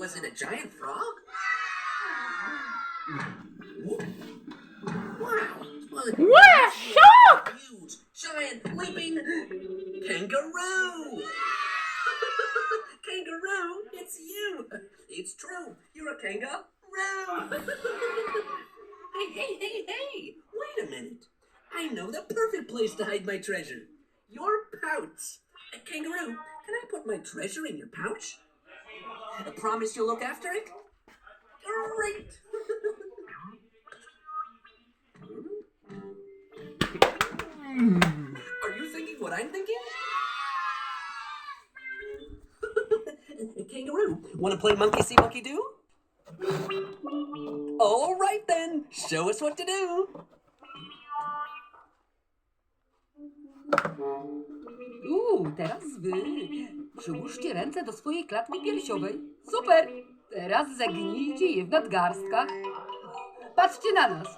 Was it a giant frog? Wow. It Wow, shock! huge, giant, leaping kangaroo. kangaroo, it's you. It's true. You're a kangaroo. hey, hey, hey, hey. Wait a minute. I know the perfect place to hide my treasure. Your pouch. Uh, kangaroo, can I put my treasure in your pouch? I promise you'll look after it? Great. Are you thinking what I'm thinking? Kangaroo, want to play monkey see, monkey do? All right then, show us what to do. Uuu, teraz wy. Przyłóżcie ręce do swojej klatki piersiowej. Super! Teraz zegnijcie je w nadgarstkach. Patrzcie na nas.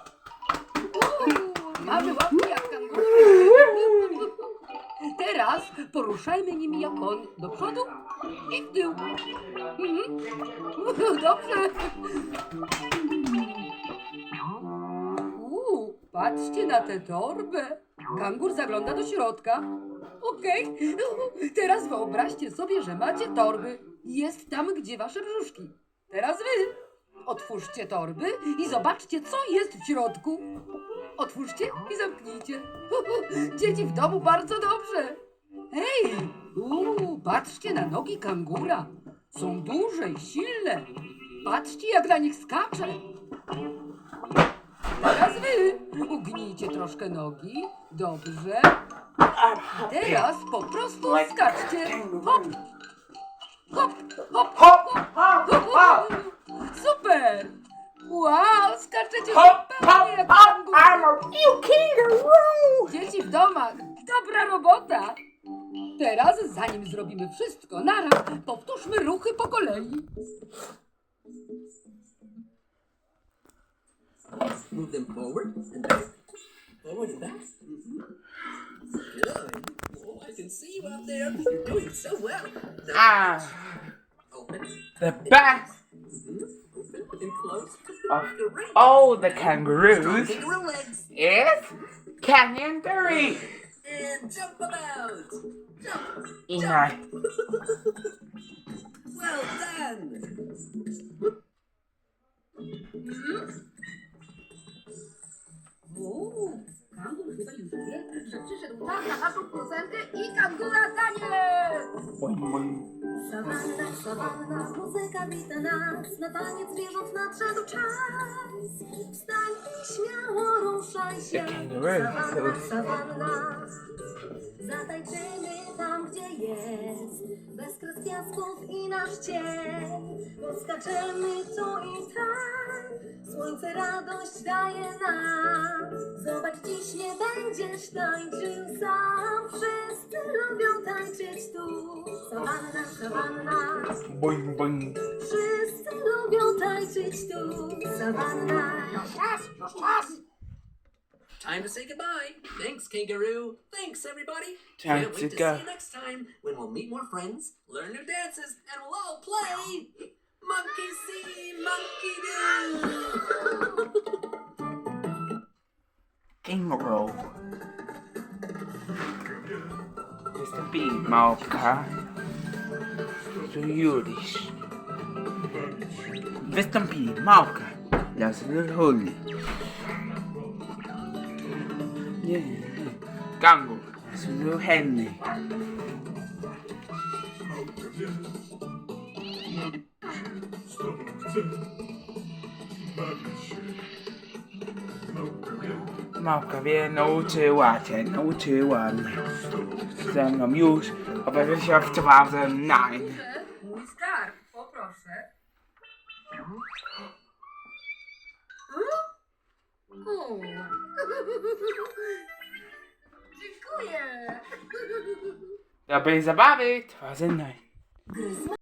Uuu, mamy łapki jak kanguru. Teraz poruszajmy nimi jak on. Do przodu i w tył. Mhm. Dobrze. Uuu, patrzcie na tę torbę. Kangur zagląda do środka. Okej, teraz wyobraźcie sobie, że macie torby. Jest tam, gdzie wasze brzuszki. Teraz wy. Otwórzcie torby i zobaczcie, co jest w środku. Otwórzcie i zamknijcie. Dzieci w domu bardzo dobrze. Hej, uuu, patrzcie na nogi kangura. Są duże i silne. Patrzcie, jak na nich skacze. Teraz wy ugnijcie troszkę nogi. Dobrze. Teraz po prostu skaczcie. Hop, hop, hop, Hop, hop, hop! Super! Wow, skaczecie Hop, zupełnie jak hop! kangur. I'm a you kangaroo! Dzieci w domach, dobra robota! Teraz, zanim zrobimy wszystko naraz, powtórzmy ruchy po kolei. Move them forward and back. Forward and back. Mhm. Good. Oh, can see you out there. You're doing so well. Now, Ah, open. the back. Mhm. Close. of all the kangaroos kangaroo legs. is Canyon Derry. And jump about. Jump. Ina. Well done. Już wie, że przyszedł czas na naszą piosenkę i kangura boing. Sawanna, sawanna, muzyka wita nas, na taniec zwierząt nadszedł czas. Wstań i śmiało ruszaj się, sawanna, sawanna. Zatańczymy tam, gdzie jest, bez kres piasków i na szcie. Poskaczemy tu i tam, słońce radość daje nam. Zobacz, dziś nie będziesz tańczył sam, wszyscy lubią tańczyć tu. Sawanna, sawanna, Boing, boing. wszyscy lubią tańczyć tu. Sawanna. Time to say goodbye. Thanks, kangaroo. Thanks, everybody. Time Can't to wait to go. see you next time when we'll meet more friends, learn new dances, and we'll all play Monkey see, monkey do. Ingro. Mr. B, Mauka. Suyurish. Wystąpili Małka las Roli. Nie, nie. Gangu. Sunuhenny. Małpka wie, nauczyła cię, nauczyła mnie. Ze mną już obejrzy się w 2009. Mój skarb, poproszę. Dziękuję. Dobrej zabawy, 2009. Gry